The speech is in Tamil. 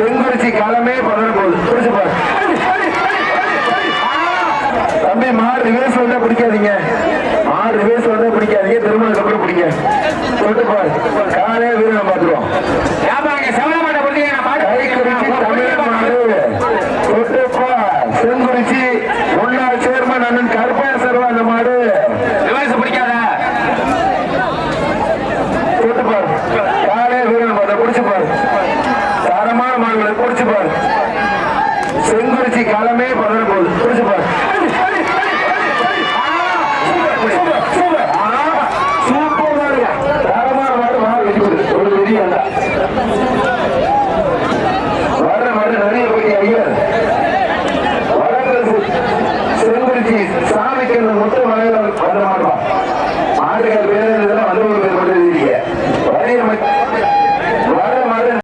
செங்குறிச்சி காலமே பதற போகுது புடிச்சு பாரு தம்பி மாடு ரிவேஸ் வந்தா பிடிக்காதீங்க. மாடு ரிவேஸ் வந்தா பிடிக்காதீங்க. திருமணத்துக்கு அப்புறம் பிடிங்க. சொல்லிட்டு பாரு காலையே வீரனை. மாணவர்களை குறிச்சு பாரு. செங்குறிச்சி களமே பதில் போகுது குறிச்சு பாரு. செங்குறிச்சி சாமிக்கு முத்து மலையில்